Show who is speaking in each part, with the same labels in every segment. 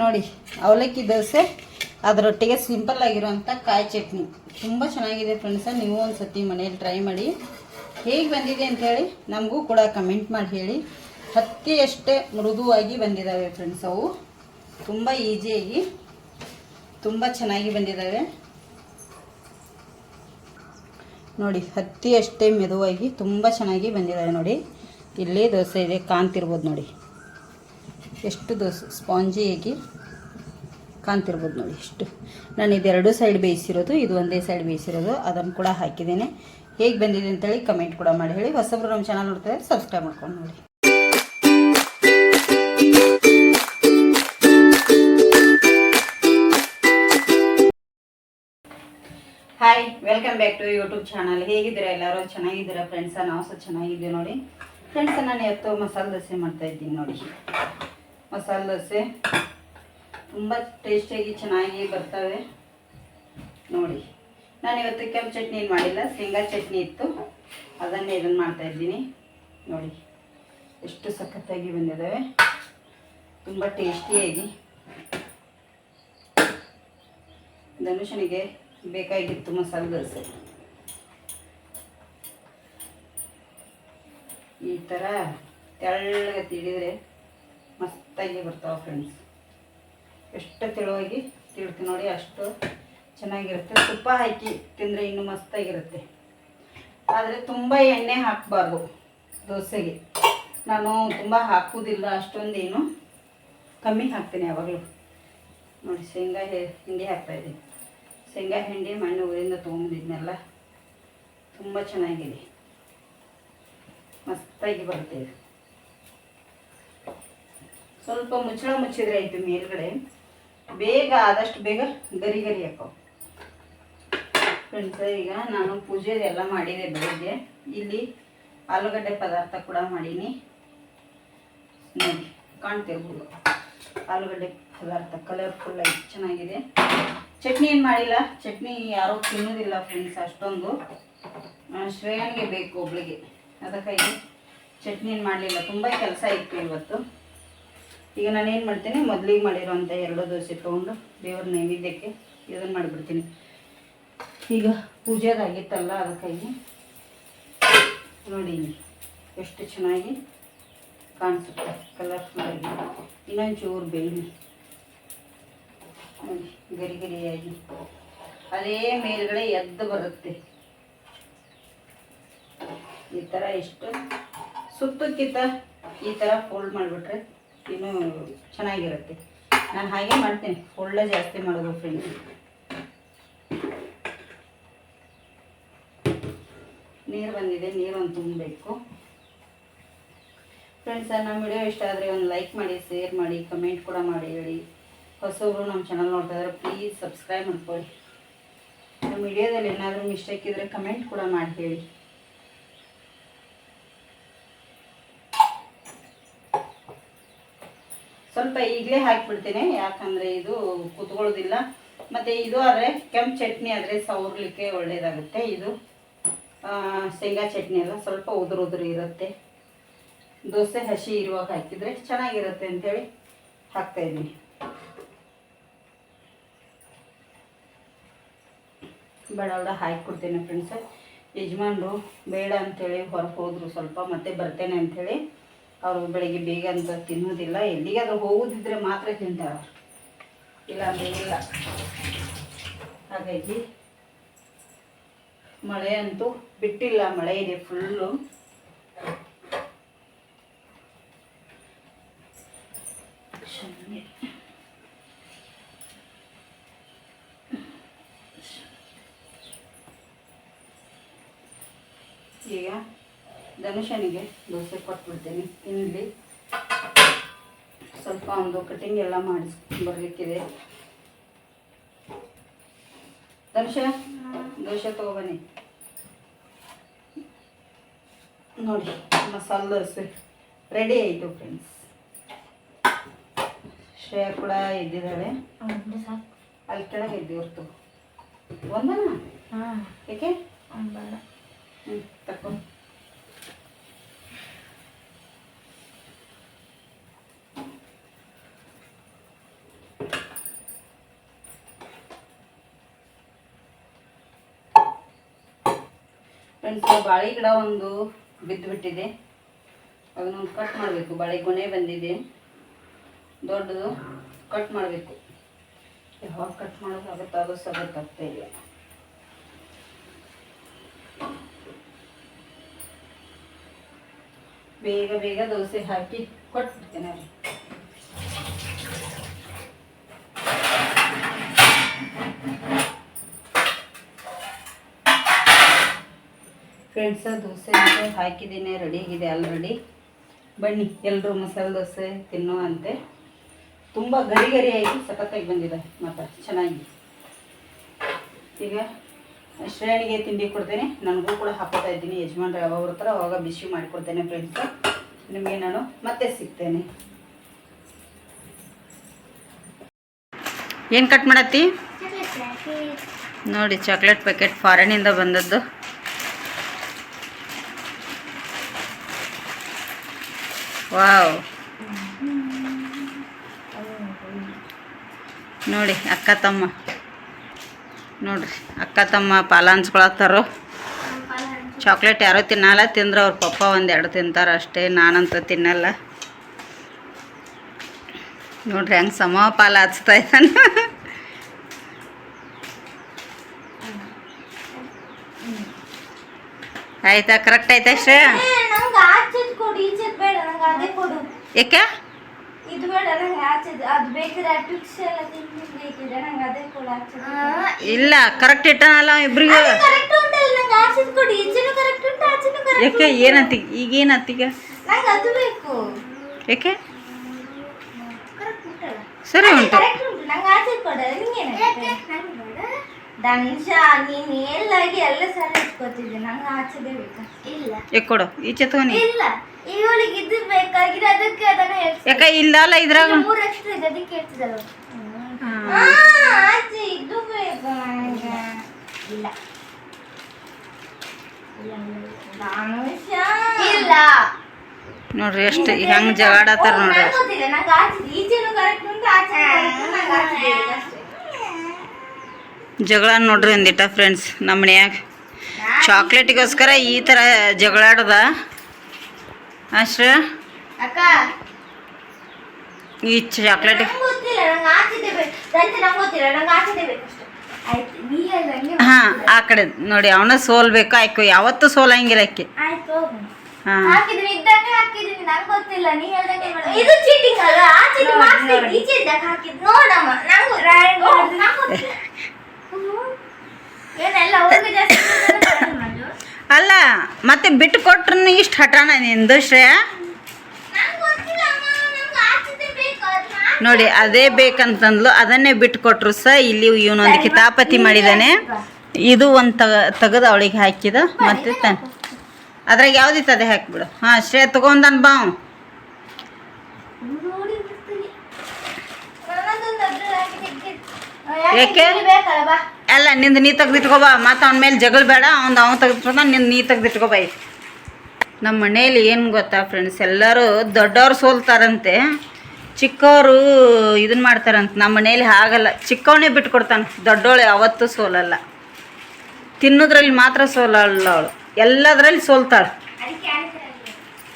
Speaker 1: ನೋಡಿ, ಅವಲಕ್ಕಿ ದೋಸೆ, ಅದರೊಟ್ಟಿಗೆ ಸಿಂಪಲ್ ಆಗಿರುವಂಥ ಕಾಯಿ ಚಟ್ನಿ. ತುಂಬ ಚೆನ್ನಾಗಿದೆ ಫ್ರೆಂಡ್ಸ ನೀವು ಒಂದು ಸತಿ ಮನೇಲಿ ಟ್ರೈ ಮಾಡಿ. ಹೇಗೆ ಬಂದಿದೆ ಅಂಥೇಳಿ ನಮಗೂ ಕೂಡ ಕಮೆಂಟ್ ಮಾಡಿ ಹೇಳಿ. ಹತ್ತಿಯಷ್ಟೇ ಮೃದುವಾಗಿ ಬಂದಿದ್ದಾವೆ ಫ್ರೆಂಡ್ಸ್ ಅವು. ತುಂಬ ಈಸಿಯಾಗಿ ತುಂಬ ಚೆನ್ನಾಗಿ ಬಂದಿದ್ದಾವೆ ನೋಡಿ, ಹತ್ತಿಯಷ್ಟೇ ಮೆದುವಾಗಿ ತುಂಬ ಚೆನ್ನಾಗಿ ಬಂದಿದ್ದಾವೆ ನೋಡಿ. ಇಲ್ಲಿ ದೋಸೆ ಇದೆ, ಕಾಣ್ತಿರ್ಬೋದು ನೋಡಿ. ಎಷ್ಟು ದೋಸೆ ಸ್ಪಾಂಜಿಯಾಗಿ ಕಾಣ್ತಿರ್ಬೋದು ನೋಡಿ, ಎಷ್ಟು. ನಾನು ಇದೆರಡು ಸೈಡ್ ಬೇಯಿಸಿರೋದು, ಇದು ಒಂದೇ ಸೈಡ್ ಬೇಯಿಸಿರೋದು, ಅದನ್ನು ಕೂಡ ಹಾಕಿದ್ದೇನೆ. ಹೇಗೆ ಬಂದಿದೆ ಅಂತೇಳಿ ಕಮೆಂಟ್ ಕೂಡ ಮಾಡಿ ಹೇಳಿ. ಹೊಸಬ್ರು ನಮ್ಮ ಚಾನಲ್ ನೋಡ್ತಾರೆ ಸಬ್ಸ್ಕ್ರೈಬ್ ಮಾಡ್ಕೊಂಡು ನೋಡಿ. Hi welcome back to YouTube channel ಹೇಗಿದ್ದೀರಾ ಎಲ್ಲರೂ? ಚೆನ್ನಾಗಿದ್ದೀರಾ ಫ್ರೆಂಡ್ಸ ನಾವು ಸಹ ಚೆನ್ನಾಗಿದ್ದೀವಿ ನೋಡಿ. ಫ್ರೆಂಡ್ಸ ನಾನು ಎತ್ತೋ ಮಸಾಲೆ ದೋಸೆ ಮಾಡ್ತಾ ಇದ್ದೀನಿ ನೋಡಿ. ಮಸಾಲೆ ದೋಸೆ. ತುಂಬ ಟೇಸ್ಟಿಯಾಗಿ ಚೆನ್ನಾಗಿ ಬರ್ತವೆ. ನೋಡಿ, ನಾನು ಇವತ್ತು ಕೆಂಪು ಚಟ್ನಿ ಏನು ಮಾಡಿಲ್ಲ, ಶೇಂಗಾ ಚಟ್ನಿ ಇತ್ತು. ಅದನ್ನೇ ಇದನ್ನು ಮಾಡ್ತಾ ಇದ್ದೀನಿ. ನೋಡಿ, ಎಷ್ಟು ಸಖತ್ತಾಗಿ ಬಂದಿದ್ದಾವೆ ತುಂಬ ಟೇಸ್ಟಿಯಾಗಿ. ಧನುಷನಿಗೆ ಬೇಕಾಗಿತ್ತು ಮಸಾಲೆ ದೋಸೆ. ಈ ಥರ ತೆಳ್ಳಗೆ ತಿಳಿದ್ರೆ ಮಸ್ತಾಗಿ ಬರ್ತಾವೆ ಫ್ರೆಂಡ್ಸ್ ಎಷ್ಟು ತೆಳುವಾಗಿ ತಿಳ್ತೀನಿ ನೋಡಿ, ಅಷ್ಟು ಚೆನ್ನಾಗಿರುತ್ತೆ. ತುಪ್ಪ ಹಾಕಿ ತಿಂದರೆ ಇನ್ನೂ ಮಸ್ತಾಗಿರುತ್ತೆ. ಆದರೆ ತುಂಬ ಎಣ್ಣೆ ಹಾಕಬಾರ್ದು ದೋಸೆಗೆ. ನಾನು ತುಂಬ ಹಾಕೋದಿಲ್ಲ ಅಷ್ಟೊಂದೇನು ಕಮ್ಮಿ ಹಾಕ್ತೀನಿ ಯಾವಾಗಲೂ. ನೋಡಿ, ಶೇಂಗಾ ಹಿಂಡಿ ಹಾಕ್ತಾಯಿದ್ದೀನಿ ಶೇಂಗಾ ಹಿಂಡಿ ಮಣ್ಣು ಊರಿಂದ ತೊಗೊಂಡಿದ್ನೆಲ್ಲ ತುಂಬ ಚೆನ್ನಾಗಿದೆ. ಮಸ್ತಾಗಿ ಬರ್ತೀವಿ ಸ್ವಲ್ಪ ಮುಚ್ಚಳ ಮುಚ್ಚಿದ್ರೆ ಆಯಿತು ಮೇಲ್ಗಡೆ. ಬೇಗ ಆದಷ್ಟು ಬೇಗ ಗರಿ ಗರಿ ಹಾಕೋ. ಫ್ರೆಂಡ್ಸ್ ಈಗ ನಾನು ಪೂಜೆ ಎಲ್ಲ ಮಾಡಿದೆ ಬೆಳಿಗ್ಗೆ. ಇಲ್ಲಿ ಆಲೂಗಡ್ಡೆ ಪದಾರ್ಥ ಕೂಡ ಮಾಡೀನಿ. ನೋಡಿ, ಕಾಣ್ತಿರ್ಬೋದು. ಆಲೂಗಡ್ಡೆ ಪದಾರ್ಥ ಕಲರ್ಫುಲ್ ಆಗಿ ಚೆನ್ನಾಗಿದೆ. ಚಟ್ನಿ ಏನು ಮಾಡಿಲ್ಲ? ಚಟ್ನಿ ಯಾರೂ ತಿನ್ನೋದಿಲ್ಲ ಫ್ರೆಂಡ್ಸ್ ಅಷ್ಟೊಂದು. ಶ್ರೇಯಾನಿಗೆ ಬೇಕು ಒಬ್ಳಿಗೆ. ಅದಕ್ಕಾಗಿ ಚಟ್ನಿ ಏನು ಮಾಡಲಿಲ್ಲ. ತುಂಬ ಕೆಲಸ ಇತ್ತು ಇವತ್ತು. ಈಗ ನಾನು ಏನು ಮಾಡ್ತೀನಿ, ಮೊದಲಿಗೆ ಮಾಡಿರೋಂಥ ಎರಡು ದೋಸೆ ತೊಗೊಂಡು ದೇವ್ರ ನೈವೇದ್ಯಕ್ಕೆ ಇದನ್ನು ಮಾಡಿಬಿಡ್ತೀನಿ. ಈಗ ಪೂಜೆದಾಗಿತ್ತಲ್ಲ, ಅದಕ್ಕಾಗಿ ನೋಡಿ ಎಷ್ಟು ಚೆನ್ನಾಗಿ ಕಾಣಿಸುತ್ತೆ ಕಲರ್ಫುಲ್ ಆಗಿ ಇನ್ನೊಂದು ಚೂರು ಬೇಯಿನಿ ಗರಿ ಗರಿಯಾಗಿ. ಅದೇ ಮೇಲುಗಡೆ ಎದ್ದು ಬರುತ್ತೆ. ಈ ಥರ ಇಷ್ಟು ಸುತ್ತಕ್ಕಿಂತ ಈ ಥರ ಫೋಲ್ಡ್ ಮಾಡಿಬಿಟ್ರೆ ಇನ್ನೂ ಚೆನ್ನಾಗಿರುತ್ತೆ. ನಾನು ಹಾಗೆ ಮಾಡ್ತೀನಿ. ಒಳ್ಳೆ ಜಾಸ್ತಿ ಮಾಡೋದು ಫ್ರೆಂಡ್ಸ್ ನೀರು ಬಂದಿದೆ. ನೀರೊಂದು ತುಂಬಬೇಕು. ಫ್ರೆಂಡ್ಸ್ ನಮ್ಮ ವಿಡಿಯೋ ಇಷ್ಟ ಆದರೆ ಒಂದು ಲೈಕ್ ಮಾಡಿ ಶೇರ್ ಮಾಡಿ ಕಮೆಂಟ್ ಕೂಡ ಮಾಡಿ, ಹೇಳಿ. ಹೊಸಬ್ರು ನಮ್ಮ ಚಾನಲ್ ನೋಡ್ತಾ ಇದ್ದಾರೆ ಪ್ಲೀಸ್ ಸಬ್ಸ್ಕ್ರೈಬ್ ಮಾಡ್ಕೊಳ್ಳಿ. ನಮ್ಮ ವಿಡಿಯೋದಲ್ಲಿ ಏನಾದರೂ ಮಿಸ್ಟೇಕ್ ಇದ್ದರೆ ಕಮೆಂಟ್ ಕೂಡ ಮಾಡಿ, ಹೇಳಿ. ಸ್ವಲ್ಪ ಈಗಲೇ ಹಾಕಿಬಿಡ್ತೀನಿ, ಯಾಕಂದರೆ ಇದು ಕುತ್ಕೊಳ್ಳೋದಿಲ್ಲ. ಮತ್ತು ಇದು ಆದರೆ ಕೆಂಪು ಚಟ್ನಿ ಆದರೆ ಸವರ್ಲಿಕ್ಕೆ ಒಳ್ಳೆಯದಾಗುತ್ತೆ ಇದು. ಶೇಂಗಾ ಚಟ್ನಿ ಎಲ್ಲ ಸ್ವಲ್ಪ ಉದುರು ಉದುರು ಇರುತ್ತೆ. ದೋಸೆ ಹಸಿ ಇರುವಾಗ ಹಾಕಿದರೆ ಚೆನ್ನಾಗಿರುತ್ತೆ ಅಂಥೇಳಿ ಹಾಕ್ತಾಯಿದ್ದೀನಿ ಬಡ ಬಡ ಹಾಕಿಕೊಡ್ತೀನಿ ಫ್ರೆಂಡ್ಸ್. ಯಜಮಾನ್ರು ಬೇಡ ಅಂಥೇಳಿ ಹೊರಗೆ ಹೋದರು ಸ್ವಲ್ಪ, ಮತ್ತೆ ಬರ್ತೇನೆ ಅಂಥೇಳಿ ಅವರು ಬೆಳಗ್ಗೆ ಬೇಗ ಅಂತ ತಿನ್ನೋದಿಲ್ಲ. ಎಲ್ಲಿಗಾದ್ರೂ ಹೋಗೋದಿದ್ರೆ ಮಾತ್ರ ತಿಂತಾರೆ ಇಲ್ಲ ಅಂದರೆ ಇಲ್ಲ. ಹಾಗಾಗಿ ಮಳೆ ಅಂತೂ ಬಿಟ್ಟಿಲ್ಲ, ಮಳೆ ಇದೆ ಫುಲ್ಲು ಈಗ ಧನುಷನಿಗೆ ದೋಸೆ ಕೊಟ್ಬಿಡ್ತೀನಿ. ಇಲ್ಲಿ ಸ್ವಲ್ಪ ಒಂದು ಕಟಿಂಗ್ ಎಲ್ಲ ಮಾಡಿಸ್ಕೊಂಡು ಬರಲಿಕ್ಕಿದೆ. ಧನುಷ ದೋಸೆ ತಗೋಬನ್ನಿ ನೋಡಿ ಮಸಾಲೆ ದೋಸೆ. ರೆಡಿ ಆಯಿತು ಫ್ರೆಂಡ್ಸ್ ಶ್ರೇಯ ಕೂಡ
Speaker 2: ಇದ್ದಿದ್ದಾಳೆ.
Speaker 1: ಅಲ್ಲಿ ಕೆಳಗೆ ಇದ್ದೀವಿ ಹೊರ್ತು ಒಂದನ?
Speaker 2: ಹಾಂ.
Speaker 1: ಏಕೆ?
Speaker 2: ಬೇಡ.
Speaker 1: ಹ್ಞೂ ತಕೊ. ಫ್ರೆಂಡ್ಸ್ ಬಾಳೆ ಗಿಡ ಒಂದು ಬಿದ್ದು ಬಿಟ್ಟಿದೆ ಅದನ್ನೊಂದು ಕಟ್ ಮಾಡಬೇಕು. ಬಾಳೆ ಕೊನೆ ಬಂದಿದೆ. ದೊಡ್ಡದು ಕಟ್ ಮಾಡಬೇಕು. ಯಾವಾಗ ಕಟ್ ಮಾಡೋದು ಅದು ಸಗತ್ತಾಗ್ತಾ ಇಲ್ಲ. ಬೇಗ ಬೇಗ ದೋಸೆ ಹಾಕಿ ಕೊಟ್ಬಿಡ್ತೇನೆ. ಅವ್ರಿಗೆ ಫ್ರೆಂಡ್ಸ್ ದೋಸೆ ಅಂತ ಹಾಕಿದ್ದೀನಿ ರೆಡಿ ಆಗಿದೆ ಆಲ್ರೆಡಿ ಬನ್ನಿ ಎಲ್ಲರೂ ಮಸಾಲೆ ದೋಸೆ ತಿನ್ನುವಂತೆ ತುಂಬ ಗರಿ ಗರಿ ಆಗಿ ಸಖತ್ತಾಗಿ ಬಂದಿದೆ ಮಾತ್ರ ಚೆನ್ನಾಗಿ ಈಗ ಶ್ರೇಣಿಗೆ ತಿಂಡಿ ಕೊಡ್ತೇನೆ ನನಗೂ ಕೂಡ ಹಾಕೋತಾ ಇದ್ದೀನಿ ಯಜಮಾನ್ರು ಯಾವಾಗ ಬರ್ತಾರೋ ಅವಾಗ ಬಿಸಿ ಮಾಡಿಕೊಡ್ತೇನೆ ಫ್ರೆಂಡ್ಸ್ ನಿಮಗೆ ನಾನು ಮತ್ತೆ ಸಿಗ್ತೇನೆ. ಏನು ಕಟ್ ಮಾಡತ್ತಿ? ನೋಡಿ ಚಾಕ್ಲೇಟ್ ಪ್ಯಾಕೆಟ್ ಫಾರಿನಿಂದ ಬಂದದ್ದು. ವಾವ್. ನೋಡಿ, ಅಕ್ಕ ತಮ್ಮ. ನೋಡ್ರಿ, ಅಕ್ಕ ತಮ್ಮ ಪಾಲ ಹಂಚ್ಕೊಳತ್ತಾರೋ. ಚಾಕ್ಲೇಟ್ ಯಾರೋ ತಿನ್ನಲ್ಲ, ತಿಂದ್ರೆ ಅವ್ರ ಪಪ್ಪ ಒಂದೆರಡು ತಿಂತಾರೆ ಅಷ್ಟೇ, ನಾನಂತೂ ತಿನ್ನಲ್ಲ. ನೋಡ್ರಿ, ಹೆಂಗೆ ಸಮ ಪಾಲ ಹಚ್ತಾ ಇದ್ದಾನೆ ಆಯ್ತಾ ಕರೆಕ್ಟ್ ಆಯ್ತಾ ಶ್ರೇಯ
Speaker 2: ನಂಗೆ ಆಚೆದ್ ಕೊಡು ಈಚೆದ್ ಬೇಡ ನಂಗೆ ಅದೇ ಕೊಡು
Speaker 1: ಏಕೆ
Speaker 2: ಇದು ಬೇಡ ನಂಗೆ ಆಚೆದ್ ಅದು ಬೇಕಾದ್ರೆ ಟ್ವಿಕ್ಸ್ ಎಲ್ಲ ತಿಂದು ಬೇಕಿದ್ರೆ ಕರೆಕ್ಟ್ ಅದೇ ಕೊಡು ಆಚೆದ್
Speaker 1: ಇಲ್ಲ ಕರೆಕ್ಟ್ ಇಟ್ಟನಲ್ಲ ಇಬ್ರಿಗೂ.
Speaker 2: ಕರೆಕ್ಟ್ ಉಂಟಲ್ಲ ನಂಗೆ ಆಚೆದ್ ಕೊಡು ಈಚೆನೂ ಕರೆಕ್ಟ್ ಉಂಟು ಆಚೆನೂ ಕರೆಕ್ಟ್
Speaker 1: ಯಾಕೆ ಏನಂತಿ ಈಗ ಏನಂತೀಗ
Speaker 2: ನಂಗೆ ಅದು ಬೇಕು.
Speaker 1: ಏಕೆ
Speaker 2: ಕರೆಕ್ಟ್ ಉಂಟಲ್ಲ.
Speaker 1: ಸರಿ ಉಂಟು.
Speaker 2: ದಂಶ ನೀನ್ ಎಲ್ಲಾಗಿ ಎಲ್ಲ ಸರಿ ಇಟ್ಕೋತಿದ್ದೆ. ನಂಗೆ ಆಚೆದೇ ಬೇಕಾ? ಇಲ್ಲ.
Speaker 1: ಈಚೆ ತಗೋನಿ
Speaker 2: ಇಲ್ಲ. ಇವಳಿಗೆ ಇದು ಬೇಕಾಗಿದೆ ಅದಕ್ಕೆ ಅದನ್ನ ಹೇಳ್ತೀನಿ
Speaker 1: ಯಾಕೆ ಇಲ್ಲ ಅಲ್ಲ ಇದ್ರಾಗ
Speaker 2: ಮೂರು ಎಕ್ಸ್ಟ್ರಾ ಇದೆ ಅದಕ್ಕೆ ಹೇಳ್ತಿದ್ದಲ್ಲ
Speaker 1: ಹಾ.
Speaker 2: ಆಚೆ ಇದು ಬೇಕು ನನಗೆ ಇಲ್ಲ. ಧನುಷ ಇಲ್ಲ.
Speaker 1: ನೋಡ್ರಿ ಎಷ್ಟು ಹೆಂಗ್ ಜಗಾಡತ್ತಾರ ನೋಡ್ರಿ
Speaker 2: ನಂಗ್ ಗೊತ್ತಿಲ್ಲ. ನಂಗೆ ಆಚೆ ಈಚೆನೂ ಕರೆಕ್ಟ್ ಉಂಟು ಆಚೆ ನಂಗೆ
Speaker 1: ಜಗಳ ನೋಡ್ರಿ ಒಂದಿಟ್ಟ ಫ್ರೆಂಡ್ಸ್ ನಮ್ಮ ಮನ್ಯಾಗ. ಚಾಕ್ಲೇಟಿಗೋಸ್ಕರ ಈ ಥರ ಜಗಳಾಡದ. ಅಷ್ಟ?
Speaker 2: ಅಕ್ಕ.
Speaker 1: ಈ ಚಾಕ್ಲೇಟ್ ಹಾ ಆ ಕಡೆ ನೋಡಿ ಅವನ ಸೋಲ್ಬೇಕು ಆಯ್ಕು. ಯಾವತ್ತೂ ಸೋಲಂಗಿಲ್ಲ ಆಕೆ.
Speaker 2: ಅಲ್ಲ
Speaker 1: ಮತ್ತೆ ಬಿಟ್ಟು ಕೊಟ್ರು ಇಷ್ಟು ಹಠಾಣ ನಿಂದು ಶ್ರೇಯ? ನೋಡಿ ಅದೇ ಬೇಕಂತಂದ್ಲು ಅದನ್ನೇ ಬಿಟ್ಟು ಕೊಟ್ರು ಸ ಇಲ್ಲಿ ಇವನೊಂದು ಕಿತಾಪತಿ ಮಾಡಿದ್ದಾನೆ ಇದು ಒಂದು ತಗ ತೆಗೆದು ಅವಳಿಗೆ ಹಾಕಿದ ಮತ್ತೆ ತಾನೆ ಅದ್ರಾಗ ಯಾವ್ದಿತ್ತು ಅದೇ ಹಾಕ್ಬಿಡು. ಹಾಂ ಶ್ರೇಯ ತಗೊಂಡನ್ ಬಾ ಅವ್ನು.
Speaker 2: ನೋಡಿ ಬಿಡ್ತೀನಿ. ನನ್ನದೊಂದು ಅದ್ರಲ್ಲಿ ಹಾಕಿದ್ದು ಬಾ.
Speaker 1: ಅಲ್ಲ ನಿಂದು ನೀ ತೆಗ್ದಿಟ್ಕೋ ಬಾ ಮತ್ತು ಅವನ ಮೇಲೆ ಜಗಳ ಬೇಡ ಅವ್ನು ಅವ್ನು ತೆಗೆದಿಟ್ಕೊಂಡ ನಿಂದು ನೀ ತೆಗ್ದಿಟ್ಕೋ ಬೈ ನಮ್ಮ ಮನೇಲಿ ಏನು ಗೊತ್ತಾ ಫ್ರೆಂಡ್ಸ್ ಎಲ್ಲರೂ ದೊಡ್ಡವ್ರು ಸೋಲ್ತಾರಂತೆ. ಚಿಕ್ಕವರು ಇದನ್ನ ಮಾಡ್ತಾರಂತೆ. ನಮ್ಮ ಮನೇಲಿ ಹಾಗಲ್ಲ. ಚಿಕ್ಕವನೇ ಬಿಟ್ಕೊಡ್ತಾನೆ. ದೊಡ್ಡವಳು ಯಾವತ್ತೂ ಸೋಲಲ್ಲ. ತಿನ್ನೋದ್ರಲ್ಲಿ ಮಾತ್ರ ಸೋಲಲ್ಲ ಅವಳು. ಎಲ್ಲದರಲ್ಲಿ ಸೋಲ್ತಾಳೆ.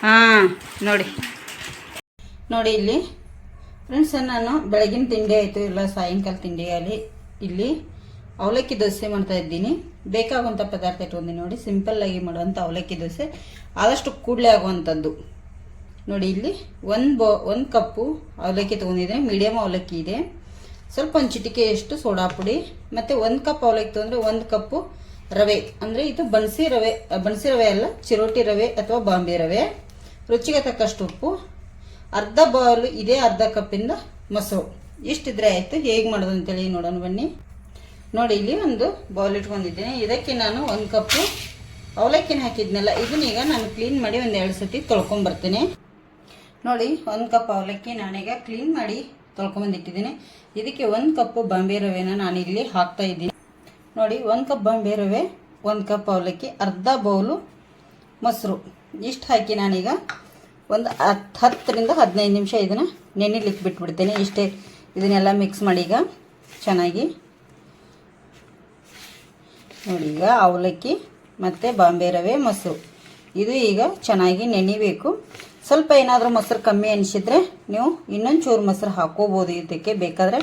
Speaker 1: ಹಾಂ ನೋಡಿ. ನೋಡಿ ಇಲ್ಲಿ. ಫ್ರೆಂಡ್ಸ್ ನಾನು ಬೆಳಗಿನ ತಿಂಡಿ ಆಯಿತು. ಇಲ್ಲ, ಸಾಯಂಕಾಲ ತಿಂಡಿ ಆಗಲಿ ಇಲ್ಲಿ ಅವಲಕ್ಕಿ ದೋಸೆ ಮಾಡ್ತಾ ಇದ್ದೀನಿ. ಬೇಕಾಗುವಂಥ ಪದಾರ್ಥ ಇಟ್ಕೊಂಡಿ ನೋಡಿ. ಸಿಂಪಲ್ಲಾಗಿ ಮಾಡುವಂಥ ಅವಲಕ್ಕಿ ದೋಸೆ. ಆದಷ್ಟು ಕೂಡಲೇ ಆಗುವಂಥದ್ದು. ನೋಡಿ, ಇಲ್ಲಿ ಒಂದು ಬೋ, ಒಂದು ಕಪ್ಪು ಅವಲಕ್ಕಿ ತೊಗೊಂಡಿದ್ದೀನಿ. ಮೀಡಿಯಮ್ ಅವಲಕ್ಕಿ ಇದೆ. ಸ್ವಲ್ಪ ಒಂದು ಚಿಟಿಕೆಯಷ್ಟು ಸೋಡಾ ಪುಡಿ. ಮತ್ತು ಒಂದು ಕಪ್ ಅವಲಕ್ಕಿ ತೊಗೊಂಡ್ರೆ ಒಂದು ಕಪ್ಪು ರವೆ. ಅಂದರೆ ಇದು ಬನ್ಸಿ ರವೆ ಬನ್ಸಿ ರವೆ ಅಲ್ಲ, ಚಿರೋಟಿ ರವೆ ಅಥವಾ ಬಾಂಬೆ ರವೆ. ರುಚಿಗೆ ತಕ್ಕಷ್ಟು ಉಪ್ಪು. ಅರ್ಧ ಬೌಲ್ ಇದೇ, ಅರ್ಧ ಕಪ್ಪಿಂದ ಮೊಸರು. ಇಷ್ಟಿದ್ರೆ ಆಯಿತು. ಹೇಗೆ ಮಾಡೋದು ಅಂತೇಳಿ ನೋಡೋಣ ಬನ್ನಿ. ನೋಡಿ, ಇಲ್ಲಿ ಒಂದು ಬೌಲ್ ಇಟ್ಕೊಂಡಿದ್ದೀನಿ. ಇದಕ್ಕೆ ನಾನು ಒಂದು ಕಪ್ಪು ಅವಲಕ್ಕಿನ ಹಾಕಿದ್ನಲ್ಲ ಇದನ್ನೀಗ ನಾನು ಕ್ಲೀನ್ ಮಾಡಿ ಒಂದು ಎರಡು ಸತಿ ತೊಳ್ಕೊಂಬರ್ತೀನಿ ನೋಡಿ, ಒಂದು ಕಪ್ ಅವಲಕ್ಕಿ ನಾನೀಗ ಕ್ಲೀನ್ ಮಾಡಿ ತೊಳ್ಕೊಂಬಂದಿಟ್ಟಿದ್ದೀನಿ ಇದಕ್ಕೆ ಒಂದು ಕಪ್ಪು ಬಾಂಬೆ ರವೆನ ನಾನು ಇಲ್ಲಿ ಹಾಕ್ತಾ ಇದ್ದೀನಿ. ನೋಡಿ, ಒಂದು ಕಪ್ ಬಾಂಬೆ ರವೆ, ಒಂದು ಕಪ್ ಅವಲಕ್ಕಿ, ಅರ್ಧ ಬೌಲು ಮೊಸರು. ಇಷ್ಟು ಹಾಕಿ ನಾನೀಗ ಒಂದು ಹತ್ತು ಹತ್ತರಿಂದ ಹದಿನೈದು ನಿಮಿಷ ಇದನ್ನು ನೆನೆಲಿಕ್ಕೆ ಬಿಟ್ಬಿಡ್ತೀನಿ ಇಷ್ಟೇ ಇದನ್ನೆಲ್ಲ ಮಿಕ್ಸ್ ಮಾಡಿ ಈಗ ಚೆನ್ನಾಗಿ. ನೋಡಿ ಈಗ ಅವಲಕ್ಕಿ ಮತ್ತು ಬಾಂಬೆ ರವೆ ಮೊಸರು. ಇದು ಈಗ ಚೆನ್ನಾಗಿ ನೆನಿಬೇಕು ಸ್ವಲ್ಪ ಏನಾದರೂ ಮೊಸರು ಕಮ್ಮಿ ಅನಿಸಿದ್ರೆ ನೀವು ಇನ್ನೊಂದು ಚೂರು ಮೊಸರು ಹಾಕೋಬೋದು ಇದಕ್ಕೆ. ಬೇಕಾದರೆ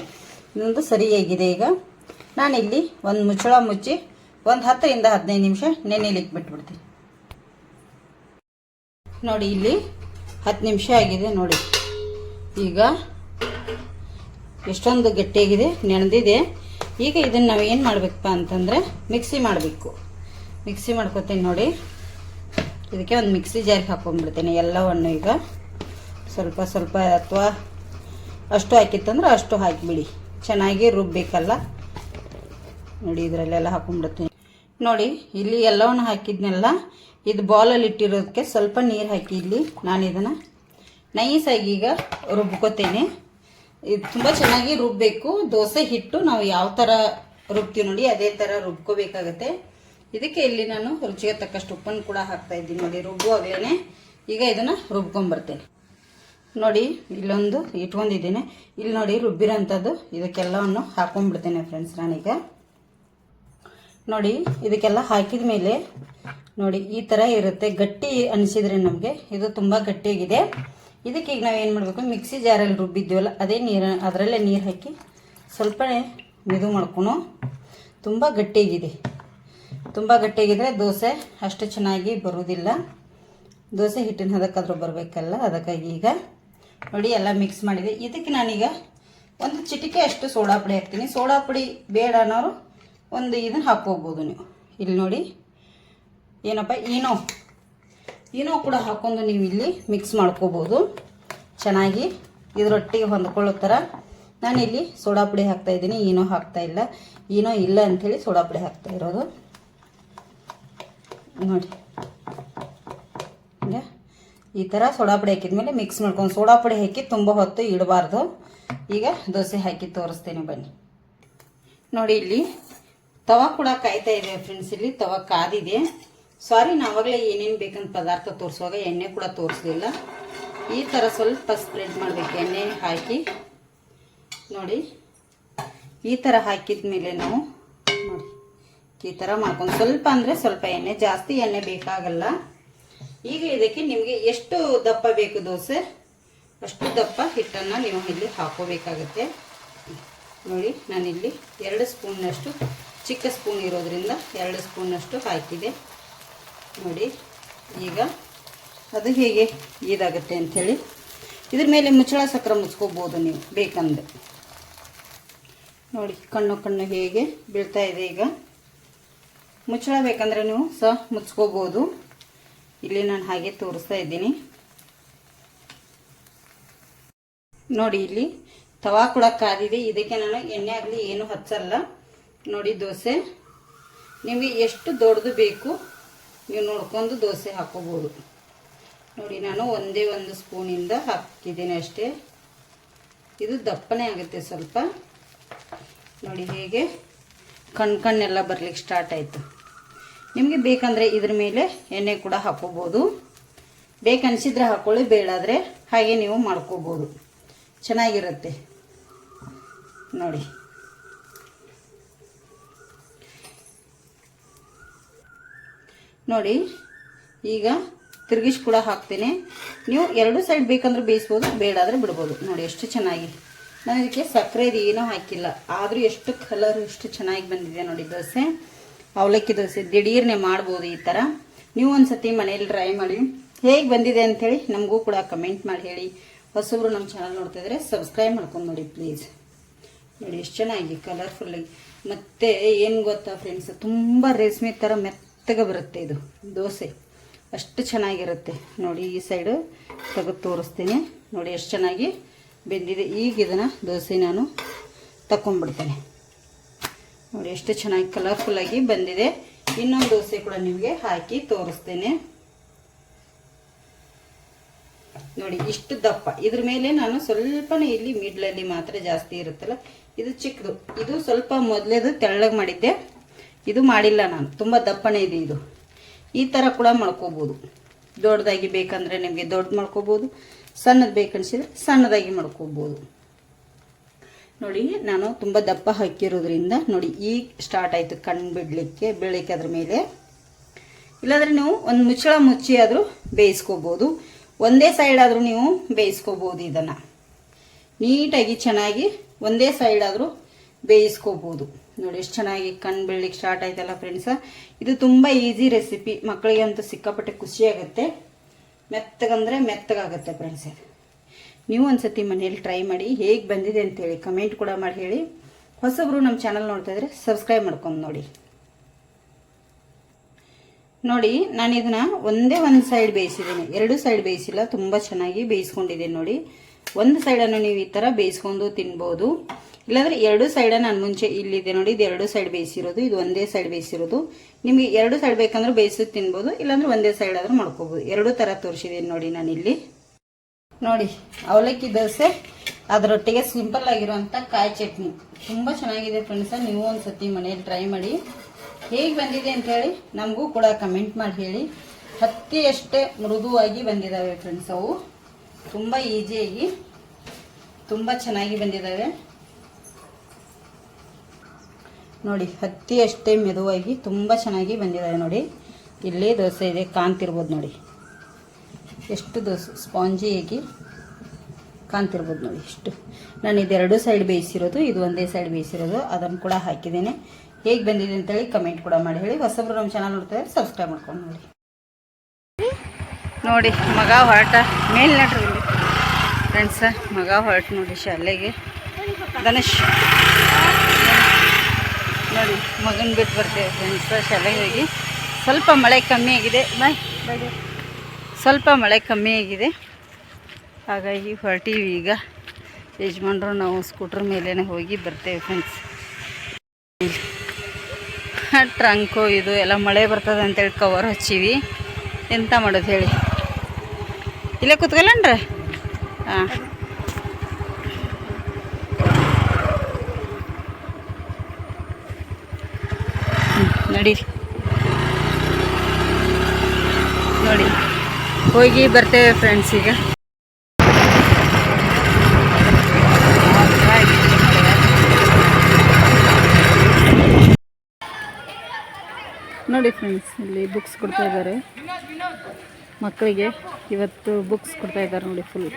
Speaker 1: ಇನ್ನೊಂದು ಸರಿಯಾಗಿದೆ ಈಗ. ನಾನಿಲ್ಲಿ ಒಂದು ಮುಚ್ಚಳ ಮುಚ್ಚಿ ಒಂದು ಹತ್ತರಿಂದ ಹದಿನೈದು ನಿಮಿಷ ನೆನೆಲಿಕ್ಕೆ ಬಿಟ್ಬಿಡ್ತೀನಿ ನೋಡಿ ಇಲ್ಲಿ ಹತ್ತು ನಿಮಿಷ ಆಗಿದೆ ನೋಡಿ. ಈಗ ಎಷ್ಟೊಂದು ಗಟ್ಟಿಯಾಗಿದೆ, ನೆನೆದಿದೆ. ಈಗ ಇದನ್ನು ನಾವು ಏನು ಮಾಡಬೇಕಪ್ಪ ಅಂತಂದರೆ ಮಿಕ್ಸಿ ಮಾಡಬೇಕು. ಮಿಕ್ಸಿ ಮಾಡ್ಕೊತೀನಿ ನೋಡಿ. ಇದಕ್ಕೆ ಒಂದು ಮಿಕ್ಸಿ ಜಾರಿಗೆ ಹಾಕೊಂಡ್ಬಿಡ್ತೀನಿ, ಎಲ್ಲವನ್ನು ಈಗ ಸ್ವಲ್ಪ ಸ್ವಲ್ಪ ಅಥವಾ ಅಷ್ಟು ಹಾಕಿತ್ತಂದ್ರೆ ಅಷ್ಟು ಹಾಕಿಬಿಡಿ. ಚೆನ್ನಾಗಿ ರುಬ್ಬಬೇಕಲ್ಲ ನೋಡಿ, ಇದರಲ್ಲೆಲ್ಲ ಹಾಕೊಂಡ್ಬಿಡ್ತೀನಿ. ನೋಡಿ, ಇಲ್ಲಿ ಎಲ್ಲವನ್ನು ಹಾಕಿದ್ನೆಲ್ಲ? ಇದು ಬಾಲಲ್ಲಿ ಇಟ್ಟಿರೋದಕ್ಕೆ ಸ್ವಲ್ಪ ನೀರು ಹಾಕಿ ಇಲ್ಲಿ. ನಾನು ಇದನ್ನು ನೈಸಾಗಿ ಈಗ ರುಬ್ಕೋತೇನೆ. ಇದು ತುಂಬ ಚೆನ್ನಾಗಿ ರುಬ್ಬಬೇಕು ದೋಸೆ ಹಿಟ್ಟು ನಾವು ಯಾವ ಥರ ರುಬ್ತೀವಿ ನೋಡಿ, ಅದೇ ಥರ ರುಬ್ಕೋಬೇಕಾಗತ್ತೆ. ಇದಕ್ಕೆ ಇಲ್ಲಿ ನಾನು ರುಚಿಗೆ ತಕ್ಕಷ್ಟು ಉಪ್ಪನ್ನು ಕೂಡ ಹಾಕ್ತಾ ಇದ್ದೀನಿ ನೋಡಿ ರುಬ್ಬುವಾಗಲೇ ಈಗ ಇದನ್ನು ರುಬ್ಕೊಂಬರ್ತೇನೆ. ನೋಡಿ, ಇಲ್ಲೊಂದು ಇಟ್ಕೊಂಡಿದ್ದೀನಿ. ಇಲ್ಲಿ ನೋಡಿ ರುಬ್ಬಿರೋಂಥದ್ದು. ಇದಕ್ಕೆಲ್ಲವನ್ನು ಹಾಕೊಂಡ್ಬಿಡ್ತೇನೆ ಫ್ರೆಂಡ್ಸ್ ನಾನೀಗ. ನೋಡಿ, ಇದಕ್ಕೆಲ್ಲ ಹಾಕಿದ ಮೇಲೆ ನೋಡಿ, ಈ ಥರ ಇರುತ್ತೆ. ಗಟ್ಟಿ ಅನಿಸಿದ್ರೆ ನಮಗೆ ಇದು ತುಂಬ ಗಟ್ಟಿಯಾಗಿದೆ. ಇದಕ್ಕೆ ಈಗ ನಾವು ಏನು ಮಾಡಬೇಕು? ಮಿಕ್ಸಿ ಜಾರಲ್ಲಿ ರುಬ್ಬಿದ್ದೀವಲ್ಲ ಅದೇ ನೀರು, ಅದರಲ್ಲೇ ನೀರು ಹಾಕಿ ಸ್ವಲ್ಪ ಮೆದು ಮಾಡ್ಕೊಳು ತುಂಬ ಗಟ್ಟಿಯಾಗಿದೆ. ತುಂಬ ಗಟ್ಟಿಯಾಗಿದ್ರೆ ದೋಸೆ ಅಷ್ಟು ಚೆನ್ನಾಗಿ ಬರುವುದಿಲ್ಲ ದೋಸೆ ಹಿಟ್ಟಿನ ಹದಕ್ಕಾದ್ರೂ ಬರಬೇಕಲ್ಲ, ಅದಕ್ಕಾಗಿ ಈಗ ನೋಡಿ, ಎಲ್ಲ ಮಿಕ್ಸ್ ಮಾಡಿದೆ. ಇದಕ್ಕೆ ನಾನೀಗ ಒಂದು ಚಿಟಿಕೆ ಅಷ್ಟು ಸೋಡಾ ಪುಡಿ ಹಾಕ್ತೀನಿ. ಸೋಡಾ ಪುಡಿ ಬೇಡ ಅನ್ನೋರು ಒಂದು ಇದನ್ನು ಹಾಕ್ಕೋಬೋದು ನೀವು. ಇಲ್ಲಿ ನೋಡಿ. ಏನಪ್ಪ? ಈನೋ ಈನೋ ಕೂಡ ಹಾಕೊಂಡು ನೀವು ಇಲ್ಲಿ ಮಿಕ್ಸ್ ಮಾಡ್ಕೋಬೋದು. ಚೆನ್ನಾಗಿ ಇದರೊಟ್ಟಿಗೆ ಹೊಂದ್ಕೊಳ್ಳೋ ಥರ ನಾನಿಲ್ಲಿ ಸೋಡಾ ಪುಡಿ ಹಾಕ್ತಾ ಇದ್ದೀನಿ. ಈನೋ ಹಾಕ್ತಾ ಇಲ್ಲ. ಇಲ್ಲ ಅಂಥೇಳಿ ಸೋಡಾ ಪುಡಿ ಹಾಕ್ತಾ ಇರೋದು. ನೋಡಿ. ಈಗ ಈ ಥರ ಸೋಡಾ ಪುಡಿ ಹಾಕಿದ್ಮೇಲೆ ಮಿಕ್ಸ್ ಮಾಡ್ಕೊಂಡು ಸೋಡಾ ಪುಡಿ ಹಾಕಿ ತುಂಬ ಹೊತ್ತು ಇಡಬಾರ್ದು. ಈಗ ದೋಸೆ ಹಾಕಿ ತೋರಿಸ್ತೀನಿ ಬನ್ನಿ. ನೋಡಿ ಇಲ್ಲಿ ತವ ಕೂಡ ಕಾಯ್ತಾ ಇದೆ ಫ್ರೆಂಡ್ಸ್ ಇಲ್ಲಿ ತವ ಕಾದಿದೆ. ಸಾರಿ ನಾವಾಗಲೇ ಏನೇನು ಬೇಕಂತ ಪದಾರ್ಥ ತೋರಿಸುವಾಗ ಎಣ್ಣೆ ಕೂಡ ತೋರಿಸಲಿಲ್ಲ. ಈ ಥರ ಸ್ವಲ್ಪ ಸ್ಪ್ರೆಡ್ ಮಾಡಬೇಕು, ಎಣ್ಣೆ ಹಾಕಿ. ನೋಡಿ, ಈ ಥರ ಹಾಕಿದ ಮೇಲೆ ನಾವು ಈ ಥರ ಮಾಡ್ಕೊಂಡು ಸ್ವಲ್ಪ ಅಂದರೆ ಸ್ವಲ್ಪ ಎಣ್ಣೆ, ಜಾಸ್ತಿ ಎಣ್ಣೆ ಬೇಕಾಗಲ್ಲ. ಈಗ ಇದಕ್ಕೆ ನಿಮಗೆ ಎಷ್ಟು ದಪ್ಪ ಬೇಕು ದೋಸೆ? ಅಷ್ಟು ದಪ್ಪ ಹಿಟ್ಟನ್ನು ನೀವು ಇಲ್ಲಿ ಹಾಕೋಬೇಕಾಗತ್ತೆ. ನೋಡಿ, ನಾನಿಲ್ಲಿ ಎರಡು ಸ್ಪೂನ್ನಷ್ಟು ಚಿಕ್ಕ ಸ್ಪೂನ್ ಇರೋದ್ರಿಂದ ಎರಡು ಸ್ಪೂನಷ್ಟು ಹಾಕಿದೆ ನೋಡಿ, ಈಗ ಅದು ಹೇಗೆ ಇದಾಗುತ್ತೆ ಅಂಥೇಳಿ. ಇದ್ರ ಮೇಲೆ ಮುಚ್ಚಳ ಸಕ್ಕರೆ ಮುಚ್ಕೋಬೋದು ನೀವು, ಬೇಕಂದ್ರೆ. ನೋಡಿ, ಕಣ್ಣು ಕಣ್ಣು ಹೇಗೆ ಬೀಳ್ತಾ ಇದೆ ಈಗ. ಮುಚ್ಚಳ ಬೇಕಂದ್ರೆ ನೀವು ಸಹ ಮುಚ್ಕೋಬೋದು. ಇಲ್ಲಿ ನಾನು ಹಾಗೆ ತೋರಿಸ್ತಾ ಇದ್ದೀನಿ. ನೋಡಿ, ಇಲ್ಲಿ ತವಾ ಕೂಡ ಕಾದಿದೆ. ಇದಕ್ಕೆ ನಾನು ಎಣ್ಣೆ ಆಗಲಿ ಏನು ಹಚ್ಚಲ್ಲ. ನೋಡಿ ದೋಸೆ. ನಿಮಗೆ ಎಷ್ಟು ದೊಡ್ಡದು ಬೇಕು, ನೀವು ನೋಡ್ಕೊಂಡು ದೋಸೆ ಹಾಕೋಬೋದು. ನೋಡಿ, ನಾನು ಒಂದೇ ಒಂದು ಸ್ಪೂನಿಂದ ಹಾಕಿದ್ದೀನಿ ಅಷ್ಟೇ. ಇದು ದಪ್ಪನೇ ಆಗುತ್ತೆ ಸ್ವಲ್ಪ. ನೋಡಿ, ಹೇಗೆ ಕಣ್ಣು ಕಣ್ಣೆಲ್ಲ ಬರ್ಲಿಕ್ಕೆ ಸ್ಟಾರ್ಟ್ ಆಯಿತು. ನಿಮಗೆ ಬೇಕಂದರೆ ಇದ್ರ ಮೇಲೆ ಎಣ್ಣೆ ಕೂಡ ಹಾಕೋಬೋದು. ಬೇಕನ್ಸಿದ್ರೆ ಹಾಕೊಳ್ಳಿ, ಬೇಡಾದರೆ ಹಾಗೆ ನೀವು ಮಾಡ್ಕೋಬೋದು. ಚೆನ್ನಾಗಿರುತ್ತೆ. ನೋಡಿ. ನೋಡಿ, ಈಗ ತಿರುಗಿಸಿ ಕೂಡ ಹಾಕ್ತೀನಿ. ನೀವು ಎರಡು ಸೈಡ್ ಬೇಕಂದ್ರೆ ಬೇಯಿಸ್ಬೋದು ಬೇಡಾದರೆ ಬಿಡ್ಬೋದು. ನೋಡಿ, ಎಷ್ಟು ಚೆನ್ನಾಗಿ. ನಾನು ಇದಕ್ಕೆ ಸಕ್ಕರೆ ಏನೂ ಹಾಕಿಲ್ಲ. ಆದರೂ ಎಷ್ಟು ಕಲರ್ ಎಷ್ಟು ಚೆನ್ನಾಗಿ ಬಂದಿದೆ ನೋಡಿ ದೋಸೆ. ಅವಲಕ್ಕಿ ದೋಸೆ. ದಿಢೀರ್ನೆ ಮಾಡ್ಬೋದು ಈ ಥರ ನೀವು ಒಂದು ಸತಿ ಮನೇಲಿ ಟ್ರೈ ಮಾಡಿ. ಹೇಗೆ ಬಂದಿದೆ ಅಂಥೇಳಿ ನಮಗೂ ಕೂಡ ಕಮೆಂಟ್ ಮಾಡಿ ಹೇಳಿ. ಹೊಸಬ್ರು ನಮ್ಮ ಚಾನಲ್ ನೋಡ್ತಿದ್ರೆ ಸಬ್ಸ್ಕ್ರೈಬ್ ಮಾಡ್ಕೊಂಡು ನೋಡಿ ಪ್ಲೀಸ್ ನೋಡಿ, ಎಷ್ಟು ಚೆನ್ನಾಗಿ ಕಲರ್ಫುಲ್ಲಾಗಿ ಮತ್ತು ಏನು ಗೊತ್ತಾ ಫ್ರೆಂಡ್ಸ್ ತುಂಬ ರೇಷ್ಮೆ ಥರ ಮೆತ್ತಗೆ ಬರುತ್ತೆ ಇದು, ದೋಸೆ. ಅಷ್ಟು ಚೆನ್ನಾಗಿರುತ್ತೆ. ನೋಡಿ, ಈ ಸೈಡು ತೆಗೆದು ತೋರಿಸ್ತೀನಿ. ನೋಡಿ, ಎಷ್ಟು ಚೆನ್ನಾಗಿ ಬೆಂದಿದೆ. ಈಗ ಇದನ್ನು ದೋಸೆ ನಾನು ತಗೊಂಡ್ಬಿಡ್ತೇನೆ ನೋಡಿ, ಎಷ್ಟು ಚೆನ್ನಾಗಿ ಕಲರ್ಫುಲ್ಲಾಗಿ ಬಂದಿದೆ. ಇನ್ನೊಂದು ದೋಸೆ ಕೂಡ ನಿಮಗೆ ಹಾಕಿ ತೋರಿಸ್ತೇನೆ. ನೋಡಿ, ಇಷ್ಟು ದಪ್ಪ. ಇದ್ರ ಮೇಲೆ ನಾನು ಸ್ವಲ್ಪನೇ ಇಲ್ಲಿ ಮಿಡ್ಲಲ್ಲಿ ಮಾತ್ರ ಜಾಸ್ತಿ ಇರುತ್ತಲ್ಲ, ಇದು ಚಿಕ್ಕದು. ಇದು ಸ್ವಲ್ಪ ಮೊದಲೇದು ತೆಳ್ಳಗೆ ಮಾಡಿದ್ದೆ. ಇದು ಮಾಡಿಲ್ಲ ನಾನು. ತುಂಬ ದಪ್ಪನೇ ಇದೆ ಇದು. ಈ ಥರ ಕೂಡ ಮಾಡ್ಕೋಬೋದು ದೊಡ್ಡದಾಗಿ ಬೇಕಂದರೆ ನಿಮಗೆ ದೊಡ್ಡ ಮಾಡ್ಕೋಬೋದು ಸಣ್ಣದು ಬೇಕನ್ಸಿದ್ರೆ ಸಣ್ಣದಾಗಿ ಮಾಡ್ಕೋಬೋದು ನೋಡಿ, ನಾನು ತುಂಬ ದಪ್ಪ ಹಾಕಿರೋದ್ರಿಂದ ನೋಡಿ ಈಗ ಸ್ಟಾರ್ಟ್ ಆಯಿತು ಕಣ್ಣು ಬಿಡಲಿಕ್ಕೆ ಬೀಳಲಿಕ್ಕೆ ಅದ್ರ ಮೇಲೆ. ಇಲ್ಲಾಂದರೆ ನೀವು ಒಂದು ಮುಚ್ಚಳ ಮುಚ್ಚಿ ಆದರೂ ಬೇಯಿಸ್ಕೋಬೋದು. ಒಂದೇ ಸೈಡ್ ಆದರೂ ನೀವು ಬೇಯಿಸ್ಕೋಬೋದು ಇದನ್ನು. ನೀಟಾಗಿ ಚೆನ್ನಾಗಿ ಒಂದೇ ಸೈಡ್ ಆದರೂ ಬೇಯಿಸ್ಕೋಬೋದು. ನೋಡಿ, ಎಷ್ಟು ಚೆನ್ನಾಗಿ ಕಣ್ಣು ಬೀಳ್ಲಿಕ್ಕೆ ಸ್ಟಾರ್ಟ್ ಆಯ್ತಲ್ಲ ಫ್ರೆಂಡ್ಸ ಇದು ತುಂಬ ಈಸಿ ರೆಸಿಪಿ ಮಕ್ಕಳಿಗೆ ಅಂತೂ ಸಿಕ್ಕಾಪಟ್ಟೆ ಖುಷಿಯಾಗುತ್ತೆ ಮೆತ್ತಗಂದರೆ ಮೆತ್ತಗಾಗುತ್ತೆ ಫ್ರೆಂಡ್ಸ್ ಇದು ನೀವು ಒಂದ್ಸತಿ ಮನೇಲಿ ಟ್ರೈ ಮಾಡಿ, ಹೇಗೆ ಬಂದಿದೆ ಅಂತೇಳಿ ಕಮೆಂಟ್ ಕೂಡ ಮಾಡಿ ಹೇಳಿ. ಹೊಸಬ್ರು ನಮ್ಮ ಚಾನಲ್ ನೋಡ್ತಾ ಇದ್ರೆ ಸಬ್ಸ್ಕ್ರೈಬ್ ಮಾಡ್ಕೊಂಡು ನೋಡಿ. ನೋಡಿ ನಾನು ಇದನ್ನ ಒಂದೇ ಒಂದು ಸೈಡ್ ಬೇಯಿಸಿದ್ದೀನಿ ಎರಡು ಸೈಡ್ ಬೇಯಿಸಿಲ್ಲ, ತುಂಬ ಚೆನ್ನಾಗಿ ಬೇಯಿಸ್ಕೊಂಡಿದ್ದೀನಿ ನೋಡಿ. ಒಂದು ಸೈಡನ್ನು ನೀವು ಈ ಥರ ಬೇಯಿಸ್ಕೊಂಡು ತಿನ್ಬೋದು. ಇಲ್ಲಾಂದರೆ ಎರಡು ಸೈಡ ನಾನು ಮುಂಚೆ ಇಲ್ಲಿದೆ ನೋಡಿ, ಇದು ಎರಡು ಸೈಡ್ ಬೇಯಿಸಿರೋದು, ಇದು ಒಂದೇ ಸೈಡ್ ಬೇಯಿಸಿರೋದು. ನಿಮಗೆ ಎರಡು ಸೈಡ್ ಬೇಕಂದ್ರೆ ಬೇಯಿಸಿ ತಿನ್ಬೋದು, ಇಲ್ಲಾಂದ್ರೆ ಒಂದೇ ಸೈಡ್ ಆದರೂ ಮಾಡ್ಕೋಬೋದು. ಎರಡು ಥರ ತೋರಿಸಿದ್ದೀನಿ ನೋಡಿ ನಾನು ಇಲ್ಲಿ. ನೋಡಿ ಅವಲಕ್ಕಿ ದೋಸೆ ಅದರೊಟ್ಟಿಗೆ ಸಿಂಪಲ್ ಆಗಿರುವಂಥ ಕಾಯಿ ಚಟ್ನಿ. ತುಂಬ ಚೆನ್ನಾಗಿದೆ ಫ್ರೆಂಡ್ಸ ನೀವು ಒಂದು ಸತಿ ಮನೇಲಿ ಟ್ರೈ ಮಾಡಿ. ಹೇಗೆ ಬಂದಿದೆ ಅಂತ ಹೇಳಿ ನಮಗೂ ಕೂಡ ಕಮೆಂಟ್ ಮಾಡಿ ಹೇಳಿ. ಹತ್ತಿಯಷ್ಟೇ ಮೃದುವಾಗಿ ಬಂದಿದ್ದಾವೆ ಫ್ರೆಂಡ್ಸ್ ಅವು. ತುಂಬ ಈಸಿಯಾಗಿ ತುಂಬ ಚೆನ್ನಾಗಿ ಬಂದಿದ್ದಾವೆ. ನೋಡಿ, ಹತ್ತಿ ಅಷ್ಟೇ ಮೆದುವಾಗಿ ತುಂಬ ಚೆನ್ನಾಗಿ ಬಂದಿದ್ದಾವೆ ನೋಡಿ. ಇಲ್ಲಿ ದೋಸೆ ಇದೆ, ಕಾಣ್ತಿರ್ಬೋದು ನೋಡಿ. ಎಷ್ಟು ದೋಸೆ ಸ್ಪಾಂಜಿಯಾಗಿ ಕಾಣ್ತಿರ್ಬೋದು ನೋಡಿ ಇಷ್ಟು. ನಾನು ಇದೆರಡು ಸೈಡ್ ಬೇಯಿಸಿರೋದು, ಇದು ಒಂದೇ ಸೈಡ್ ಬೇಯಿಸಿರೋದು, ಅದನ್ನು ಕೂಡ ಹಾಕಿದ್ದೇನೆ. ಹೇಗೆ ಬಂದಿದೆ ಅಂತೇಳಿ ಕಮೆಂಟ್ ಕೂಡ ಮಾಡಿ ಹೇಳಿ. ಹೊಸಬ್ರು ನಮ್ಮ ಚಾನಲ್ ನೋಡ್ತಾರೆ ಸಬ್ಸ್ಕ್ರೈಬ್ ಮಾಡ್ಕೊಂಡು ನೋಡಿ. ನೋಡಿ, ಮಗ ಹೊರಟ. ಮೇಲ್ ನಡ್ರಿ ಇಲ್ಲಿ. ಫ್ರೆಂಡ್ಸ ಮಗ ಹೊರಟ ನೋಡಿ ಶಾಲೆಗೆ. ಧನುಷ್. ನೋಡಿ, ಮಗನ ಬಿಟ್ಟು ಬರ್ತೇವೆ ಫ್ರೆಂಡ್ಸ ಶಾಲೆಗೆ ಹೋಗಿ. ಸ್ವಲ್ಪ ಮಳೆ ಕಮ್ಮಿ ಆಗಿದೆ. ಬಾಯ್ ಸ್ವಲ್ಪ ಮಳೆ ಕಮ್ಮಿ ಆಗಿದೆ. ಹಾಗಾಗಿ ಹೊರಟೀವಿ ಈಗ. ಯಜಮಾನ್ರು ನಾವು ಸ್ಕೂಟ್ರ್ ಮೇಲೇ ಹೋಗಿ ಬರ್ತೇವೆ ಫ್ರೆಂಡ್ಸ್ ಟ್ರಂಕು ಇದು ಎಲ್ಲ ಮಳೆ ಬರ್ತದೆ ಅಂತೇಳಿ ಕವರ್ ಹಚ್ಚೀವಿ. ಎಂತ ಮಾಡೋದು ಹೇಳಿ. ಇಲ್ಲೇ ಕೂತ್ಕೊಳ್ಳನ್ರ? ಹಾಂ. ನಡೀರಿ ನೋಡಿ. ಹೋಗಿ ಬರ್ತೇವೆ ಫ್ರೆಂಡ್ಸ್ ಈಗ. ನೋಡಿ ಫ್ರೆಂಡ್ಸ್ ಇಲ್ಲಿ ಬುಕ್ಸ್ ಕೊಡ್ತಾ ಇದ್ದಾರೆ. ಮಕ್ಕಳಿಗೆ ಇವತ್ತು ಬುಕ್ಸ್ ಕೊಡ್ತಾ ಇದ್ದಾರೆ ನೋಡಿ ಫುಲ್